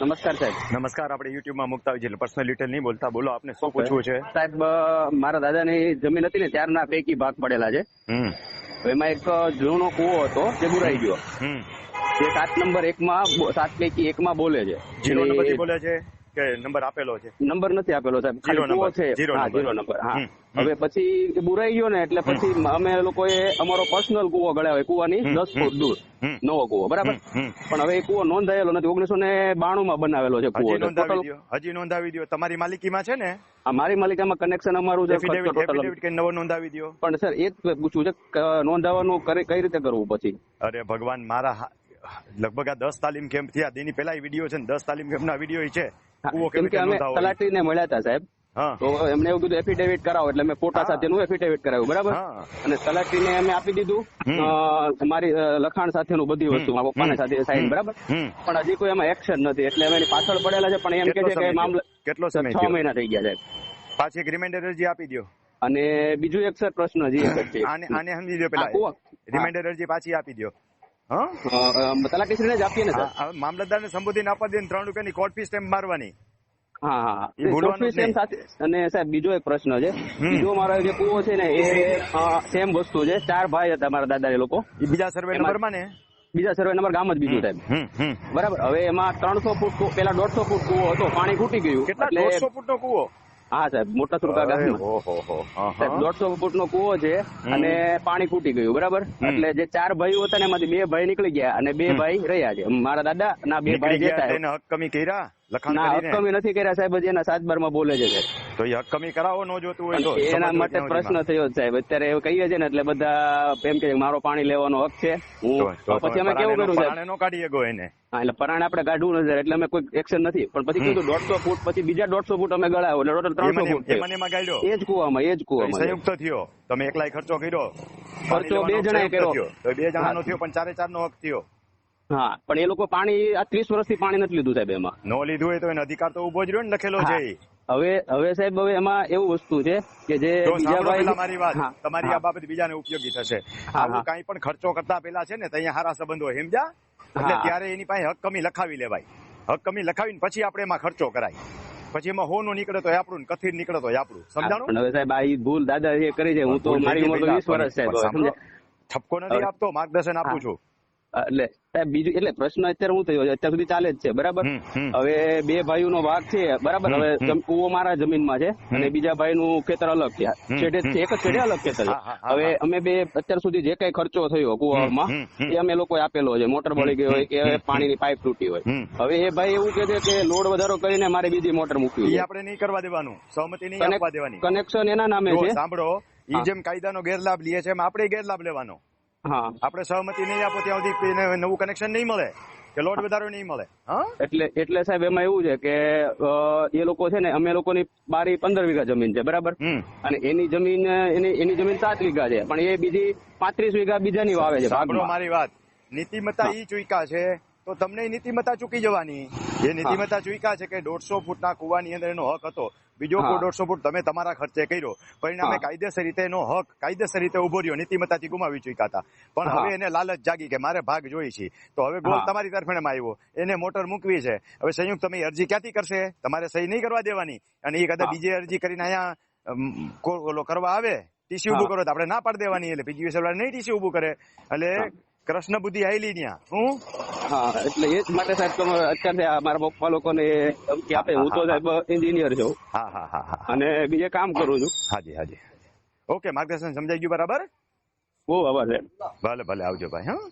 નમસ્કાર સાહેબ. નમસ્કાર આપણે યુટ્યુબમાં મુકતા હોય છે પર્સનલ ડિટેલ નહીં બોલતા. બોલો આપને શું પૂછવું છે? સાહેબ મારા દાદાની જમીન હતી ને ત્યારના પૈકી ભાગ પડેલા છે. એમાં એક જૂનો કુવો હતો જે બુરાઈ ગયો. જે સાત નંબર એકમાં સાત પૈકી એકમાં બોલે છે. જીરો નંબર બોલે છે? કે નંબર આપેલો છે? નંબર નથી આપેલો સાહેબ. Zero number. છે. Zero number. હા. હવે પછી બુરાઈ ગયો ને એટલે પછી અમે લોકોએ અમારો પર્સનલ કુવો ગળ્યા હોય. કૂવાની દસ ફૂટ દૂર. નવો કુવો. બરાબર. પણ હવે એ કુવો નોંધાયેલો નથી. ઓગણીસો ને બાણું માં બનાવેલો છે કુવો. હજી નોંધાવી દો. તમારી માલિકીમાં છે ને? આ મારી માલિકામાં કનેક્શન અમારું છે નવો નોંધાવી દો. પણ સર એ જ પૂછવું છે નોંધાવાનું કઈ રીતે કરવું પછી? અરે ભગવાન મારા લગભગ આ દસ તાલીમ કેમ્પ થયા તેની પેલા વીડિયો છે ને દસ તાલીમ કેમ્પ ના વીડિયો છે. કે અમે નોંધાવો તલાટીને મળ્યા હતા સાહેબ. તો એમને એવું કીધું એફિડેવિટ કરાવો. એટલે મેં હા. સાથેનું એફિડેવિટ કરાવ્યું બરાબર? અને તલાટી ને અમે આપી દીધું મારી લખાણ સાથેનું બધી વસ્તુ મારા પપ્પાને સાથે સાઈન બરાબર? પણ હજી કોઈ એમાં એક્શન નથી એટલે અમે એની પાછળ પડેલા છે પણ એમ કે છે કે મામલો કેટલો સમય છ મહિના થઈ ગયા સાહેબ. પાછી એક રિમાઇન્ડર અરજી આપી દો અને બીજું એક સર પ્રશ્ન હજી છે. આને આને સમજી દો પેલા. રિમાઇન્ડર અરજી પાછી આપી દો જ આપીએ ને સંબોધીને આપવા દે ત્રણ રૂપિયાની કોર્ટ ફી સ્ટેમ્પ મારવાની. હા હા અને સાહેબ બીજો એક પ્રશ્ન છે. બીજો મારો જે કુવો છે ને એ સેમ વસ્તુ છે. ચાર ભાઈ હતા મારા દાદા એ લોકો બીજા સર્વે નંબરમાં ને? બીજા સર્વે નંબર ગામ જ બીજું સાહેબ. બરાબર. હવે એમાં ત્રણસો ફૂટ પેલા દોઢસો ફૂટ કુવો હતો. પાણી ખૂટી ગયું. કેટલા દોઢસો ફૂટ નો કૂવો? હા સાહેબ મોટા સુરકા ગામમાં. સાહેબ દોઢસો ફૂટ નો કૂવો છે અને પાણી ફૂટી ગયું બરાબર? એટલે જે ચાર ભાઈઓ હતા ને એમાંથી બે ભાઈ નીકળી ગયા અને બે ભાઈ રહ્યા છે. મારા દાદા ના બે ભાઈ જે કમી કર્યા? ના હક્કમી નથી કર્યા સાહેબ હજી એના સાત બારમાં બોલે છે સાહેબ. તો એ હક કમી કરાવો ન જોતું હોય તો. એના માટે પ્રશ્ન થયો સાહેબ. અત્યારે એવું કહીએ છે ને એટલે બધા એમ કે મારો પાણી લેવાનો હક છે. હું પછી અમે કેવું કર્યું સાહેબ? નો કાઢીએ ગો એને. હા એટલે પરાણે આપણે કાઢવું નથી એટલે અમે કોઈ એક્શન નથી. પણ પછી કીધું દોઢસો ફૂટ પછી બીજા દોઢસો ફૂટ અમે ગળાયો એટલે ટોટલ ત્રણસો ફૂટ. એ જ કુવામાં એ જ કુવામાં સંયુક્ત થયો. તમે એકલાય ખર્ચો કર્યો. ખર્ચો બે જણા કર્યો. બે જણાનો નો થયો પણ ચારે ચાર નો હક થયો. હા પણ એ લોકો પાણી આ ત્રીસ વર્ષથી પાણી નથી લીધું સાહેબ એમાં. નો લીધું હોય તો એને અધિકાર તો ઊભો જ રહ્યો ને લખેલો છે. હવે હવે સાહેબ હવે એમાં એવું વસ્તુ છે કે જે તો બીજા ભાઈ પેલા વાત. તમારી આ બાબત બીજાને ઉપયોગી થશે. આવું. કાંઈ પણ ખર્ચો કરતા પેલા છે ને તો અહીંયા સારા સંબંધો હેમજા એટલે ત્યારે એની પાસે હક કમી લખાવી લેવાય. હક કમી લખાવીને પછી આપણે એમાં ખર્ચો કરાય. પછી એમાં હોનું નીકળે તો આપણું ને કથિર નીકળે તો આપણું. સમજાણું? હવે સાહેબ આ ભૂલ દાદા એ કરી છે. હું તો મારી ઉંમર તો વીસ વર્ષ સાહેબ? ઠપકો નથી આપતો માર્ગદર્શન આપું છું. એટલે સાહેબ બીજું એટલે પ્રશ્ન અત્યારે હું થયો અત્યાર સુધી ચાલે જ છે બરાબર. હવે બે ભાઈઓનો ભાગ છે બરાબર? હવે કુવો મારા જમીનમાં છે અને બીજા ભાઈનું ખેતર અલગ છે. છેડે એક જ છેડે અલગ ખેતર હવે અમે બે અત્યાર સુધી જે કઈ ખર્ચો થયો કુવામાં. એ અમે લોકોએ આપેલો છે. મોટર બળી ગઈ હોય કે પાણી ની પાણીની પાઇપ તૂટી હોય. હવે એ ભાઈ એવું કે છે કે લોડ વધારો કરીને મારે બીજી મોટર મૂકવી આપણે નહીં કરવા દેવાનું. સહમતિ નહીં આપવા દેવાની. કનેક્શન એના નામે છે. સાંભળો એ જેમ કાયદાનો ગેરલાભ લે છે એમ આપણે ગેરલાભ લેવાનો. હા. આપણે સહમતિ નહીં આપો ત્યાં સુધી નવું કનેક્શન નહીં મળે કે લોટ વધારો નહીં મળે. એટલે એટલે સાહેબ એમાં એવું છે કે એ લોકો છે ને અમે લોકોની બારી પંદર વીઘા જમીન છે બરાબર? અને એની જમીન એની એની જમીન સાત વીઘા છે પણ એ બીજી પાંત્રીસ વીઘા બીજાની વાવે છે મારી વાત. નીતિમત્તા. ઈ ચૂક્યા છે તો તમને નીતિમત્તા ચૂકી જવાની. જે નીતિમત્તા ચૂક્યા છે કે દોઢસો ફૂટના કુવાની અંદર એનો હક હતો. બીજો કોઈ દોઢસો ફૂટ તમે તમારા ખર્ચે કર્યો. પરિણામે. કાયદેસર રીતે એનો હક કાયદેસર રીતે ઊભો રહ્યો. નીતિમત્તાથી ગુમાવી ચૂક્યા હતા. પણ હવે એને લાલચ જાગી કે મારે ભાગ જોઈ છે. તો હવે હા. તમારી તરફેણમાં આવ્યો. એને મોટર મૂકવી છે. હવે સંયુક્ત તમે અરજી ક્યાંથી કરશે? તમારે સહી નહીં કરવા દેવાની. અને એ કદાચ. બીજી અરજી કરીને અહીંયા ઓલો કરવા આવે ટીસી. ઉભું કરો તો આપણે ના પાડી દેવાની. એટલે બીજી વાળા નહીં ટીસી ઉભું કરે. એટલે. કૃષ્ણ બુદ્ધિ આવેલી ત્યાં. હું હા એટલે એ જ માટે સાહેબ તમે અત્યારથી મારા પપ્પા લોકોને ધમકી આપે. હું તો સાહેબ એન્જિનિયર છું. હા હા હા હા. અને બીજે કામ કરું છું. હાજી હાજી. ઓકે માર્ગદર્શન સમજાઈ ગયું બરાબર? બહુ આભાર સાહેબ. ભલે ભલે આવજો ભાઈ હા?